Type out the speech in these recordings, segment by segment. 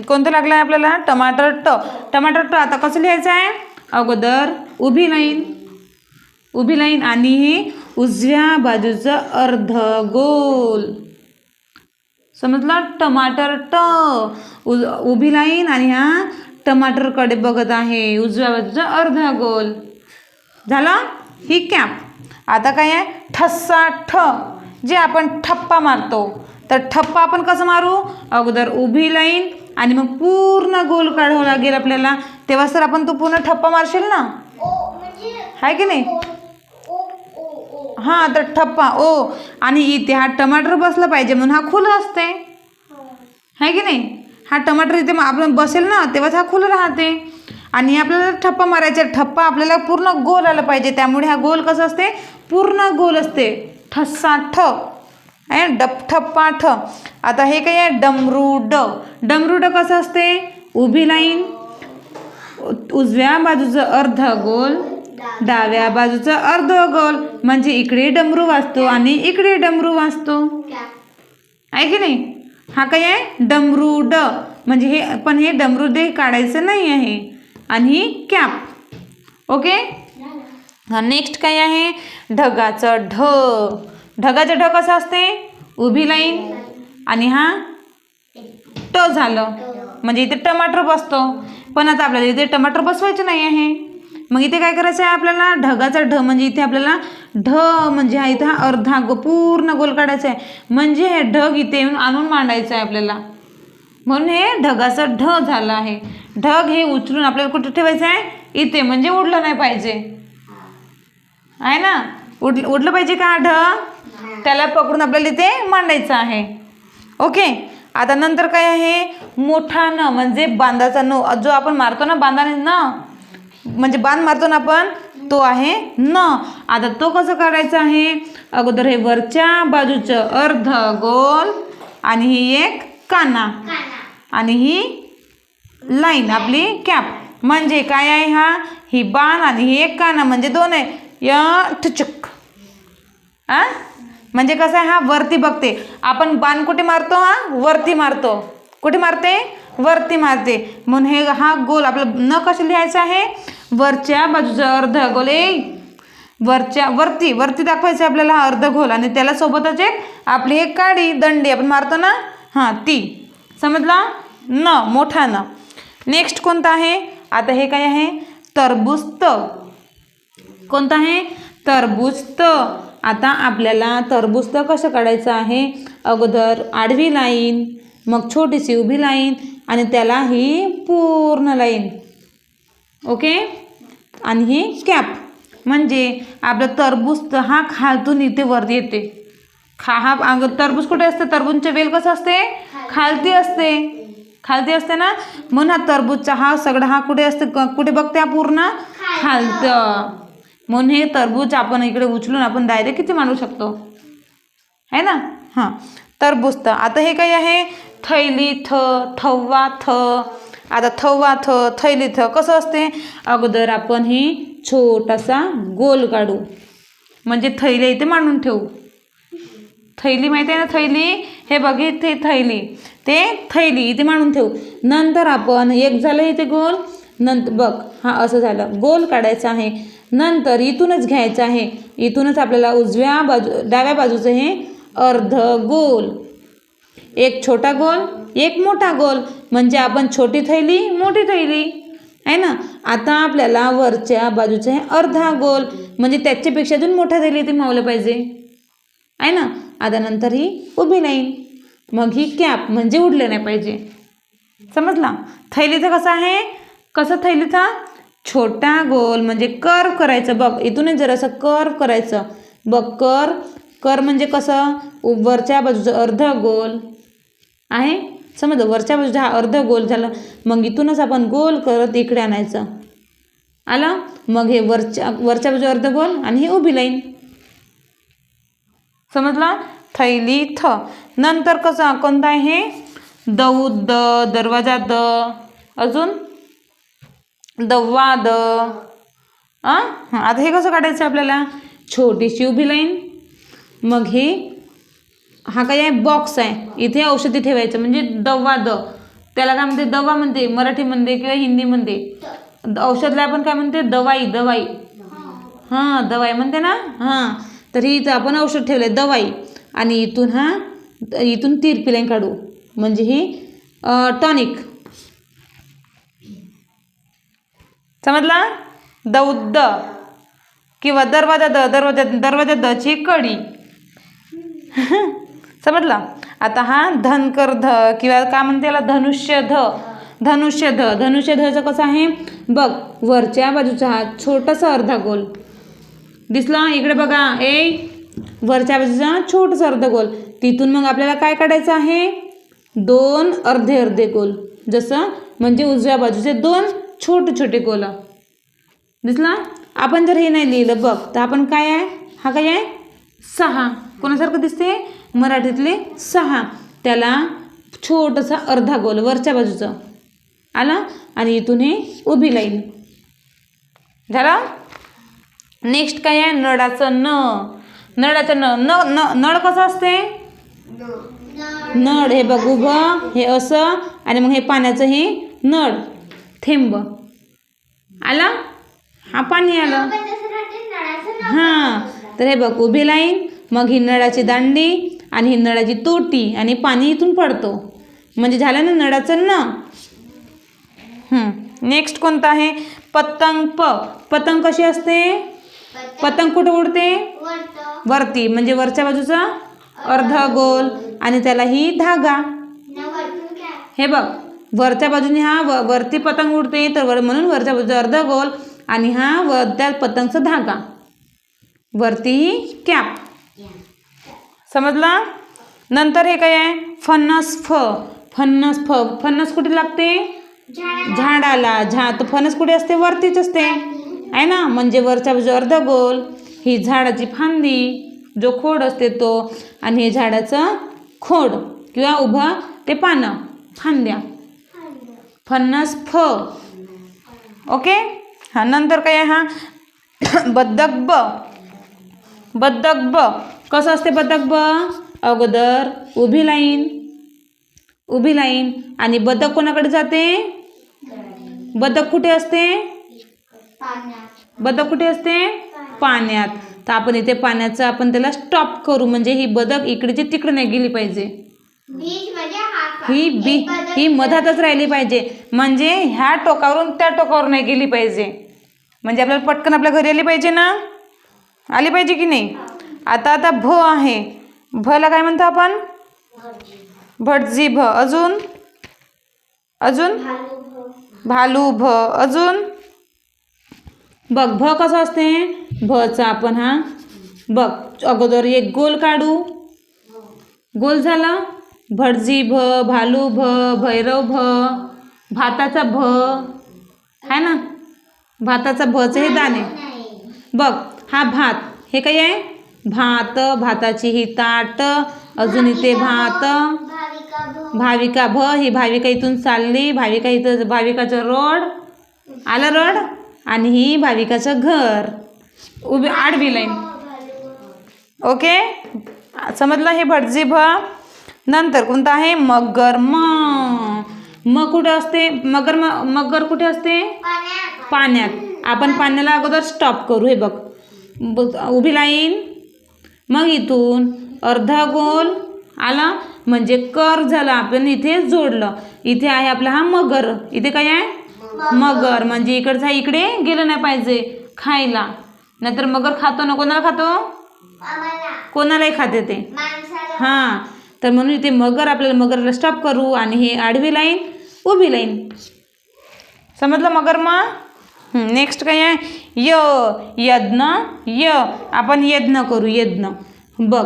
कोणतं लागलं आहे आपल्याला? टमाटर ट. टमाटर ट आता कसं लिहायचं आहे? अगोदर उभी लाईन. उभी लाईन आणि ही उजव्या बाजूचं अर्ध गोल. समजलं? टमाटर ट. उज उभी लाईन आणि हा टमाटरकडे बघत आहे. उजव्या बाजूचा अर्धा गोल. झालं? ही कॅप. आता काय आहे? ठस्सा ठ. जे आपण ठप्पा मारतो. तर ठप्पा आपण कसं मारू? अगोदर उभी लाईन आणि मग पूर्ण गोल काढावं लागेल आपल्याला. तेव्हा सर आपण तो पूर्ण ठप्पा मारशील ना? आहे की नाही? हां तर ठप्पा ओ. आणि इथे हा टमाटर बसला पाहिजे म्हणून हा खुला असते आहे की नाही? हा टमाटर इथे आपण बसेल ना तेव्हाच हा खुलं राहते. आणि आपल्याला ठप्पा मारायचा ठप्पा आपल्याला पूर्ण गोल आला पाहिजे. त्यामुळे हा गोल कसं असते पूर्ण गोल असते ठस्सा ठ आहे डप ठप्पा ठ आता हे काय आहे? डमरू ड डमरू ड कसं असते? उभी लाईन. उजव्या बाजूचं अर्ध गोल डाव्या बाजूचं अर्ध गोल. म्हणजे इकडे डमरू वाजतो आणि इकडे डमरू वाजतो. आहे की नाही? हा काय आहे? डमरू ड म्हणजे हे पण हे डमरू डे काढायचं नाही आहे. आणि कॅप. ओके? नेक्स्ट काय आहे? ढगाचं ढ. ढगाचं ढग कसं असते? उभी लाईन? आणि हा? ट झालं. म्हणजे इथे टमाटर बसतो. पण आता आपल्याला इथे टमाटर बसवायचे नाही आहे. मग इथे काय करायचं आहे आपल्याला? ढगाचा ढ म्हणजे इथे आपल्याला ढ म्हणजे हा इथे हा अर्धा गो पूर्ण गोल काढायचा आहे. म्हणजे हे ढग इथे येऊन आणून मांडायचं आहे आपल्याला. म्हणून हे ढगाचं ढ झालं आहे. ढग हे उचलून आपल्याला कुठे ठेवायचं आहे? इथे. म्हणजे उडलं नाही पाहिजे. आहे ना? उड उडलं पाहिजे का ढ? त्याला पकडून आपल्याला इथे मांडायचं आहे. ओके आता नंतर काय आहे? मोठा न म्हणजे बांधाचा न जो आपण मारतो ना बांधाने न म्हणजे बांध मारतो ना आपण तो आहे न. आता तो कसं काढायचा आहे? अगोदर हे वरच्या बाजूचं अर्ध गोल आणि ही एक काना. आणि ही लाईन आपली कॅप. म्हणजे काय आहे हा? ही बाण आणि ही एक काना म्हणजे दोन आहे. य ठुचुक. आ? म्हणजे कसं आहे हा वरती बघते. आपण बाण कुठे मारतो हा? वरती मारतो. कुठे मारते? वरती मारते. म्हणून हे हा गोल आपलं न कसं लिहायचं आहे? वरच्या बाजूचं अर्ध गोल ए! वरच्या वरती वरती दाखवायचं आहे आपल्याला हा अर्ध गोल. आणि त्याला सोबतच एक आपली एक काडी दंडी आपण मारतो ना? हां ती. समजला? न मोठा न. नेक्स्ट कोणता आहे? आता हे काय आहे? तरबूज त. कोणतं आहे? तरबूज त. आता आपल्याला तरबूज कसं काढायचं आहे? अगोदर आडवी लाईन मग छोटीशी उभी लाईन आणि त्याला ही पूर्ण लाईन. ओके? आणि ही कॅप. म्हणजे आपलं तरबूज हा खालतून इथे वर येते. खा हा अग तरबूज कुठे असते? टरबूजचे वेल कसं असते? खालती असते. खालती असते ना? म्हणून हा तरबूजचा हा सगळा हा कुठे असते? क- कुठे बघते हा पूर्ण? खालतं. म्हणून हे तरबूज आपण इकडे उचलून आपण डायरेक्ट किती मांडू शकतो. आहे ना? हां. तरबूज तर आता हे काही आहे? थैली थ थव्वा थ. आता थव्वा थ थैली थ. कसं असते? अगोदर आपण ही छोटासा गोल काढू. म्हणजे थैली इथे मांडून ठेवू. थैली माहिती आहे ना थैली? हे बघ इथे थैली. ते थैली इथे मांडून ठेवू. नंतर आपण एक झालं इथे गोल नंतर बघ हा असं झालं. गोल काढायचं आहे. नंतर इथूनच घ्यायचं आहे. इथूनच आपल्याला उजव्या बाजू डाव्या बाजूचं हे अर्ध गोल. एक छोटा गोल एक मोठा गोल. म्हणजे आपण छोटी थैली मोठी थैली. आहे ना? आता आपल्याला वरच्या बाजूचं हे अर्धा गोल. म्हणजे त्याच्यापेक्षा अजून मोठ्या थैली ते मावलं पाहिजे. आहे ना? आता नंतर ही उभी लाईन मग ही कॅप म्हणजे उडले नाही पाहिजे. समजला? थैलीचं कसं आहे? कसं थैलीचा छोटा गोल म्हणजे कर्व करायचं. बघ इथूनच जरासं कर्व करायचं. बघ कर कर म्हणजे कसं? वरच्या बाजूचं अर्ध गोल. आहे? समज वरच्या बाजूचा हा अर्ध गोल झाला. मग इथूनच आपण गोल करत इकडे आणायचं. आलं? मग हे वरच्या वरच्या बाजू अर्ध गोल आणि ही उभी लाईन. समजला? थैली थ. नंतर कसं? कोणता आहे हे? दऊ द दरवाजा द. अजून? द आ हां आता हे कसं काढायचं आपल्याला? छोटीशी उभी लाईन मग ही हा काय आहे? बॉक्स आहे. इथे औषधी ठेवायचं म्हणजे दव्वा द त्याला काय म्हणते? दवा म्हणते मराठीमध्ये किंवा हिंदीमध्ये औषधला आपण काय म्हणते? दवाई दवाई. हां दवाई म्हणते ना? हां. तर ही इथं आपण औषध ठेवलं आहे दवाई. आणि इथून हा इथून तीर लाईन काढू. म्हणजे ही टॉनिक समजला? दौद्द किंवा दरवाजा द दरवाजा दरवाजा दची कडी. समजला? आता हा धनकर ध किंवा काय म्हणते याला? धनुष्य ध. धनुष्य ध. धनुष्य धचं कसं आहे? बघ वरच्या बाजूचा हा छोटासा अर्धा गोल दिसला? इकडे बघा. ए वरच्या बाजूचा छोटासा अर्धा गोल तिथून मग आपल्याला काय काढायचं आहे? दोन अर्धे अर्धे गोल. जसं म्हणजे उजव्या बाजूचे दोन छोटे छोटे गोल. दिसला? आपण जर हे नाही लिहिलं बघ तर आपण काय आहे? हा काय आहे? सहा. कोणासारखं दिसते? मराठीतले सहा. त्याला छोटंसा अर्धा गोल वरच्या बाजूचं. आला? आणि इथून हे उभी लाईन. झाला? नेक्स्ट काय आहे? नळाचं न. नळाचं न. न न नळ कसं असते? नळ. हे बघ उभं हे असं आणि मग हे पाण्याचं हे नळ. थेंब. आला? हा पाणी आलं. हां. तर हे बघ उभी लाईन मग ही नळाची दांडी आणि ही नळाची तोटी आणि पाणी इथून पडतो. म्हणजे झालं ना नळाचं न? नेक्स्ट कोणतं आहे? पतंग. प. पतंग कशी असते? पतंग कुठं उडते? वरती. म्हणजे वरच्या बाजूचा? अर्धा गोल. आणि त्याला ही धागा. हे बघ. वरच्या बाजूने हा व वरती पतंग उडते तर वर म्हणून वरच्या बाजूचा अर्धा गोल आणि हा वर त्या पतंगचा धागा. वरती कॅप. समजला? नंतर हे काय आहे? फणस फ. फणस फ. फणस कुठे लागते? झाडाला. झा तर फणस कुठे असते? वरतीच असते. आहे ना? म्हणजे वरच्या बाजू अर्धा गोल ही झाडाची फांदी जो खोड असते तो आणि हे झाडाचं खोड किंवा उभं ते पानं फांद्या. फणस फ. ओके? हा नंतर काय आहे हा? बदक ब. बदक ब. कसं असते बदक ब? अगोदर उभी लाईन. उभी लाईन. आणि बदक कोणाकडे जाते? बदक कुठे असते? बदक कुठे असते? पाण्यात. तर आपण इथे पाण्याचं आपण त्याला स्टॉप करू. म्हणजे ही बदक इकडची तिकडे नाही गेली पाहिजे. ही बी ही मधातच राहिली पाहिजे. म्हणजे ह्या टोकावरून त्या टोकावर नाही गेली पाहिजे. म्हणजे आपल्याला पटकन आपल्या घरी आली पाहिजे ना? आली पाहिजे की नाही? आता आता भ आहे. भला काय म्हणतो आपण? भटजी भ. अजून? अजून? भालू भ. अजून? बघ भ कसं असते? भचा आपण हा? बघ अगोदर एक गोल काढू. गोल झाला? भटजी भ भालू भ भैरव भ भाताचा भ. आहे ना? भाताचा भचे हे दाणे. बघ हा भात हे काय आहे? भात भाताची ही ताट अजून इथे भात. भाविका भ. ही भाविका इथून चालली. भाविका इथं भाविकाचं रोड. आलं रोड? आणि ही भाविकाचं घर. उभी आडवी लाईन ओके? समजलं हे भटजी भ? नंतर कोणतं आहे? मगर म. म कुठे असते? मगर म मगर कुठे असते? पाण्यात. आपण पाण्याला अगोदर स्टॉप करू. हे बघ. उभी लाईन. मग इथून अर्धा गोल आला. म्हणजे कर झालं. आपण इथे जोडलं. इथे आहे आपला हा मगर. इथे काय आहे? मगर. म्हणजे इकडचा इकडे गेलं नाही पाहिजे. खायला. नाहीतर मगर खातो ना कोणाला खातो? कोणालाही खाते ते. हां. तर म्हणून इथे मगर आपल्याला मगरला स्टॉप करू आणि हे आडवी लाईन उभी लाईन समजलं मगर मग नेक्स्ट काय आहे? य यज्ञ य. आपण यज्ञ करू यज्ञ. बघ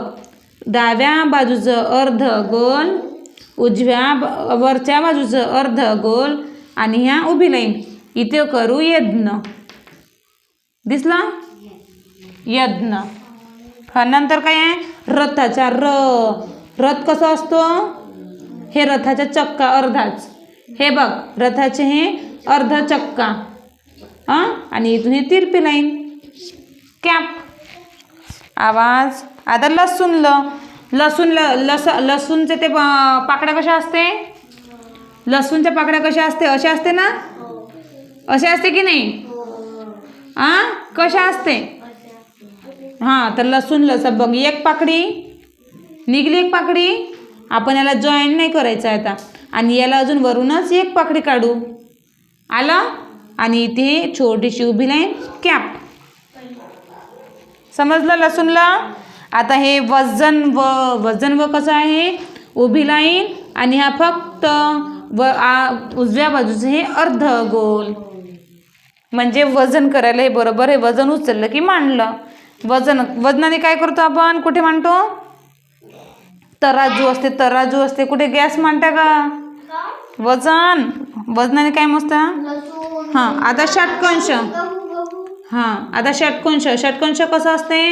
डाव्या बाजूचं अर्ध गोल उजव्या वरच्या बाजूचं अर्ध गोल आणि ह्या उभी लाईन इथे करू यज्ञ. दिसला? यज्ञ. हा नंतर काय आहे? रथाचा र. रथ कसा असतो? हे रथाचा चक्का अर्धाच. हे बघ रथाचे हे अर्ध चक्का. हां? आणि इथून हे तिरपी लाईन कॅप. आवाज. आता लसूण ल. लसूण ल लस लसूणचे ते पाकड्या कशा असते? लसूणच्या पाकळ्या कशा असते? अशा असते ना? अशा असते की नाही? आ? कशा असते? हां तर लसूण लस बघ एक पाकडी निघली एक पाकडी? आपण याला जॉईन नाही करायचं आहे आता. आणि याला अजून वरूनच एक पाकडी काढू. आलं? आणि इथे छोटीशी उभी लाईन कॅप समजलं लसूणला? आता हे वजन व वजन व कसं आहे? उभी लाईन आणि हा फक्त व आ उजव्या बाजूचं हे अर्ध गोल. म्हणजे वजन करायला हे बरोबर हे वजन उचललं की मांडलं. वजन वजनाने काय करतो आपण? कुठे मांडतो? तराजू असते तराजू असते. कुठे गॅस मांडता का? वजन. वजनाने काय मस्त हां आता षटकोंश. हां आता षटकोंश. षटकोंश कसं असते?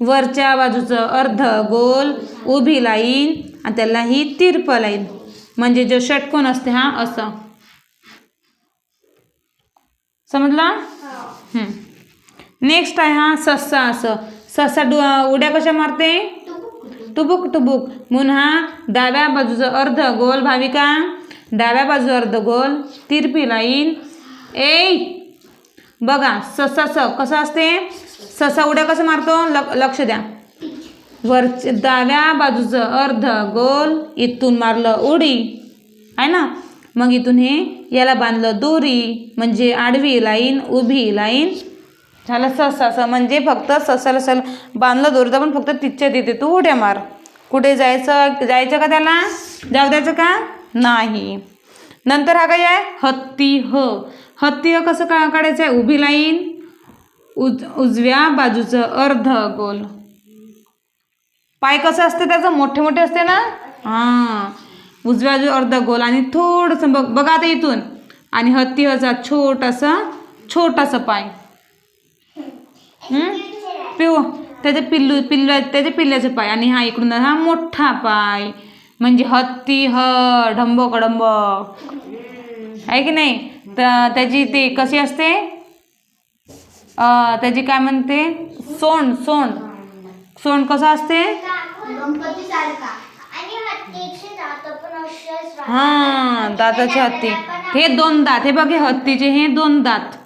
वरच्या बाजूचं अर्ध गोल उभी लाईन आणि त्याला ही तिरप लाईन. म्हणजे जो षटकोन असते हा असं. समजला? नेक्स्ट आहे हा सस्सा असं. सस्सा डु उड्या कशा मारते? टुबुक टुबुक मुन्हा डाव्या बाजूचं अर्ध गोल भाविका. डाव्या बाजू अर्ध गोल. तिरपी लाईन. ए बघा स स. कसं असते? ससा उड्या कसं मारतो? ल लक्ष द्या. वर डाव्या बाजूचं अर्ध गोल. इथून मारलं उडी. आहे ना? मग इथून हे याला बांधलं दोरी. म्हणजे आडवी लाईन उभी लाईन. झालं सस असं म्हणजे फक्त ससाला सल बांधलं दोरीचा पण फक्त तिच्या तिथे. तू उड्या मार. कुठे जायचं जायचं का त्याला? जाऊ द्यायचं का? नाही. नंतर हा काय आहे? हत्ती ह. हत्ती ह कसं का काढायचं आहे? उभी लाईन. उज उजव्या बाजूचं अर्ध गोल. पाय कसं असते त्याचं? मोठे मोठे असते ना? हां. उजव्या बाजू अर्ध गोल आणि थोडंसं बघ बघा आता इथून. आणि हत्ती हचा छोटासा छोटासा पाय. पिऊ. त्याचे पिल्लू पिल्लू त्याचे पिल्ल्याचे पाय. आणि हा इकडून हा मोठा पाय. म्हणजे हत्ती ह ढंब कडंब आहे की नाही? तर त्याची ते कशी असते? त्याची काय म्हणते? सोंड सोंड. सोंड कसं असते. हां दाताचे हत्ती. हे दोन दात. हे बघ हे हत्तीचे हे दोन दात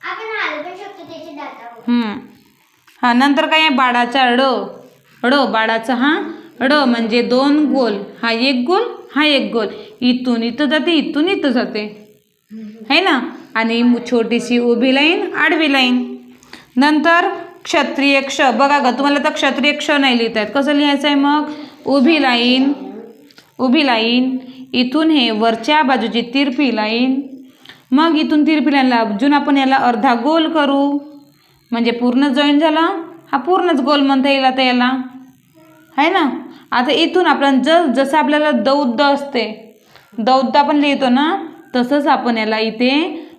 आपण हालू पण शकतो त्याचे दातावर हम्म. हां नंतर काय आहे? बाडाचा ड. ड बाडाचा हा? ड म्हणजे दोन गोल. हा एक गोल हा एक गोल. इथून इथं जाते इथून इथं जाते. है ना? आणि छोटीशी उभी लाईन आडवी लाईन. नंतर क्षत्रिय क्ष. बघा ग तुम्हाला तर क्षत्रिय क्ष नाही लिहित आहेत कसं लिहायचं आहे मग? उभी लाईन उभी लाईन. इथून हे वरच्या बाजूची तिरपी लाईन. मग इथून तिरपी लाईनला अजून आपण याला अर्धा गोल करू. म्हणजे पूर्ण जॉईन झाला हा पूर्णच गोल म्हणता येईल आता याला. आहे ना? आता इथून आपण जस जसं आपल्याला दौद्द असते दौद्द आपण लिहितो ना तसंच आपण याला इथे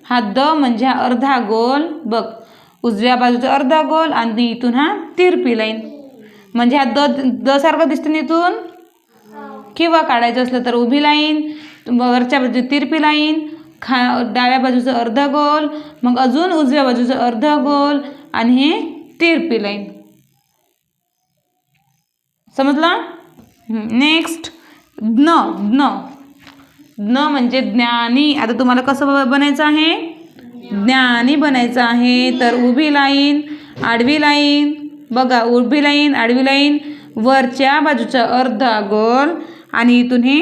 हा द म्हणजे हा अर्धा गोल बघ. उजव्या बाजूचा अर्धा गोल आणि इथून हा तिरपी लाईन म्हणजे हा द द सारखं दिसतं ना इथून? किंवा काढायचं असलं तर उभी लाईन वरच्या बाजू तिरपी लाईन खा डाव्या बाजूचं अर्धा गोल मग अजून उजव्या बाजूचं अर्ध गोल आणि हे तिरपी लाईन समजला? नेक्स्ट ज्ञ ज्ञ. ज्ञ म्हणजे ज्ञानी. आता तुम्हाला कसं ब- बनायचं आहे? ज्ञानी बनायचं आहे. तर उभी लाईन आडवी लाईन बघा उभी लाईन आडवी लाईन वरच्या बाजूचा अर्धा गोल आणि इथून हे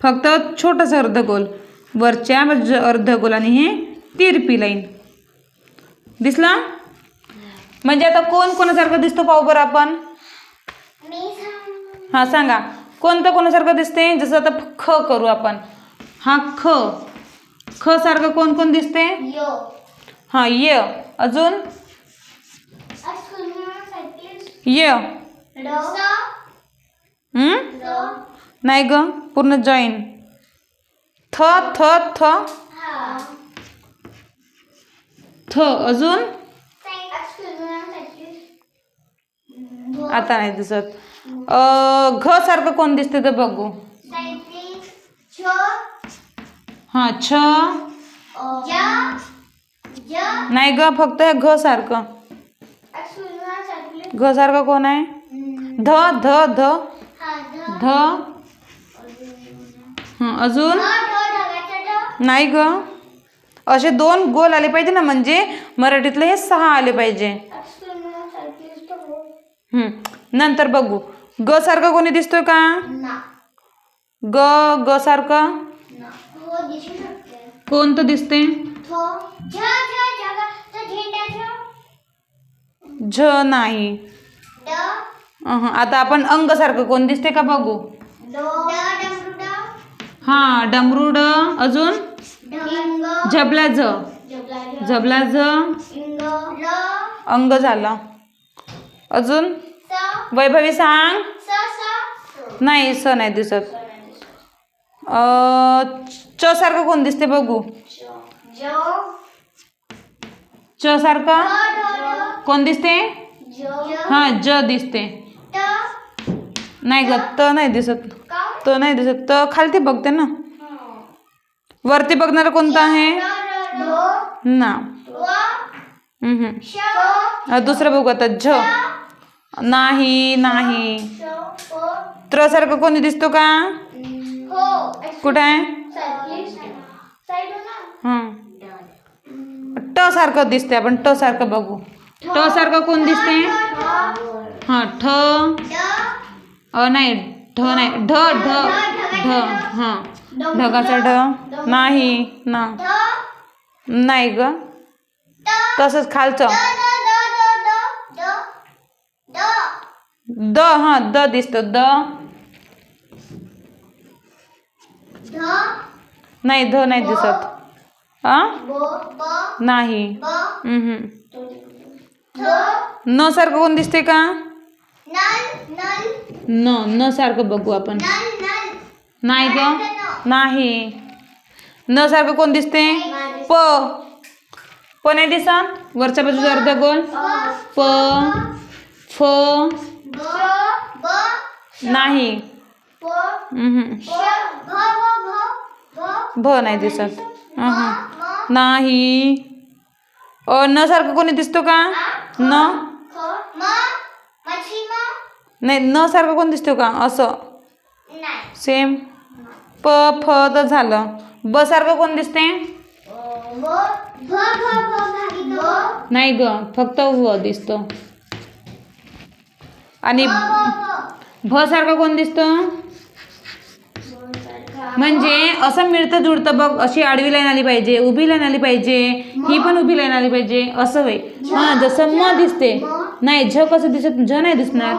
फक्त छोटंसं अर्धगोल वरच्या बाजूचं अर्धगोल आणि हे तिरपी लाईन दिसला? म्हणजे आता कोण कोणासारखं दिसतो पाहू बरं आपण? हां सांगा. कोणतं कोणासारखं दिसते? जसं आता ख करू आपण. हा ख. ख सारखं कोण कोण दिसते? यो. हां य. अजून? य. नाही ग पूर्ण जॉईन. थ थ थ. थ अजून? आता नाही दिसत. अ, घ सारखं कोण दिसते तर बघू. हां छ. नाही ग फक्त हे घ सारखं. घ सारखं कोण आहे? ध ध ध. ध. अजून? नाही ग. असे दोन गोल आले पाहिजे ना म्हणजे मराठीतले हे सहा आले पाहिजे. हं, नंतर बघू. ग सारखं कोणी दिसतोय का? ना. ग ग सारखं? ना. हो कोणतं दिसते थो झ नाही. आता आपण अंग सारखं कोण दिसते का बघू? हा डमरुड अजून? झबला झ झबला झ अंग झाला. अजून? वैभवी सांग. नाही स नाही दिसत. च सारखं कोण दिसते बघू. च सारखं? कोण दिसते हा ज दिसते नाही ग त नाही दिसत. त नाही दिसत. त खालती बघते ना. वरती बघणारं कोणतं आहे? ना. आता. झ. नाही नाही. त्र सारखं कोणी दिसतो का? हो आहे? साईड ट सारखं दिसते आपण ट सारखं बघू. ट सारखं कोण दिसते हाँ, ठ. नाही, ढ नाही. ढ ढ ढ, हाँ. ढगाचा ढ? नाही ना. नाही ग. तसंच खालचं. द हां द दिसतो. द. नाही ध नाही दिसत. नाही. न सारखं कोण दिसते का? न न सारखं बघू आपण. नाही ग. नाही न सारखं कोण दिसते? प. प नाही दिसत? वरच्या बाजूचा अर्धा गोल. प. फ. नाही. भ. नाही दिसत. नाही. अ न सारखं कोणी दिसतो का? न. नाही न सारखं कोण दिसतो का? असं. सेम. प फ तर झालं. ब सारखं कोण दिसते नाही ग फक्त व दिसतो. आणि भ सारखं कोण दिसतं? म्हणजे असं मिळतं जुळतं बघ अशी आडवी लाईन आली पाहिजे उभी लाईन आली पाहिजे ही पण उभी लाईन आली पाहिजे असं होय. हा जसं म दिसते. नाही झ कसं दिसत झ नाही दिसणार.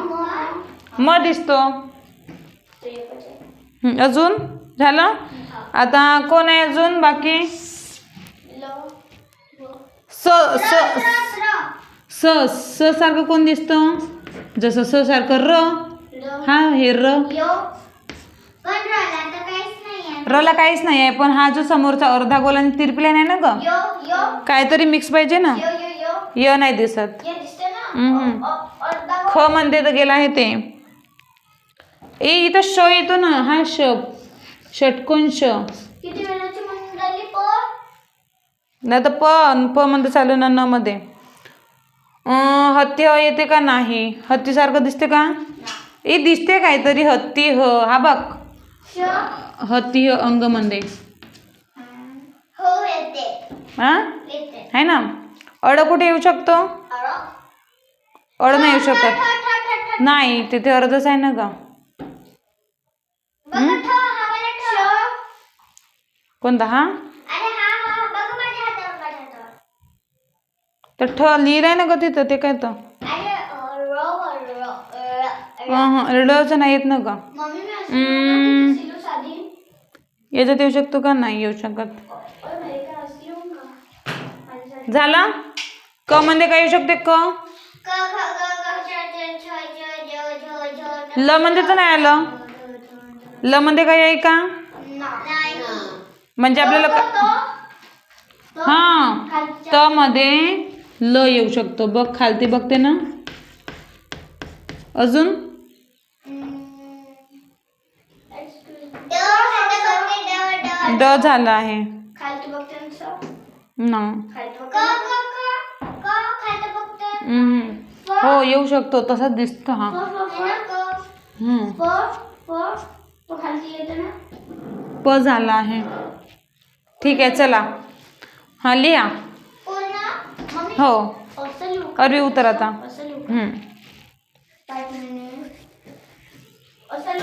म दिसतो. अजून? झालं? आता कोण आहे अजून बाकी? स स स स सारखं कोण दिसतं? जसं स सारखं र. हा हे र. रला काहीच नाही आहे पण हा जो समोरचा अर्धा गोल आणि आहे ना ग? काहीतरी मिक्स पाहिजे ना? य नाही दिसत. ख म्हणते तर गेला आहे ते. ए इथं श येतो ना. हा श. षटकोन श किती वेळाची म्हणून राहिली पण नाही तर प प मध्ये चालू ना न मध्ये. हत्ती ह येते का नाही? हत्तीसारखं दिसते का? ए दिसते काहीतरी हत्ती ह. हा बघ. श? हत्ती ह अंगमध्ये. हो येते. हा? येते. आहे ना? अड कुठे येऊ शकतो? अड नाही येऊ शकत. नाही तिथे अर्धच आहे ना का बघा ठ, हा वाला ठ. कोणता हा? तर ठ लिहिलंय ना ग तिथं ते काय तर. रडचं नाही येत ना का साधी. याच्यात येऊ शकतो का? नाही येऊ शकत. झाला? क मध्ये काय येऊ शकते? क? ग, ग. ल मध्ये तर नाही आलं. ल मध्ये काय आहे का? म्हणजे आपल्याला. हा. त मध्ये ल येऊ शकतो. बघ खालती बघते ना. अजून. ड, झाला आहे. ना. हो येऊ शकतो. तसाच दिसतो हा. प झाला आहे. ठीक आहे चला. हां लिहा हो अरे उतर आता.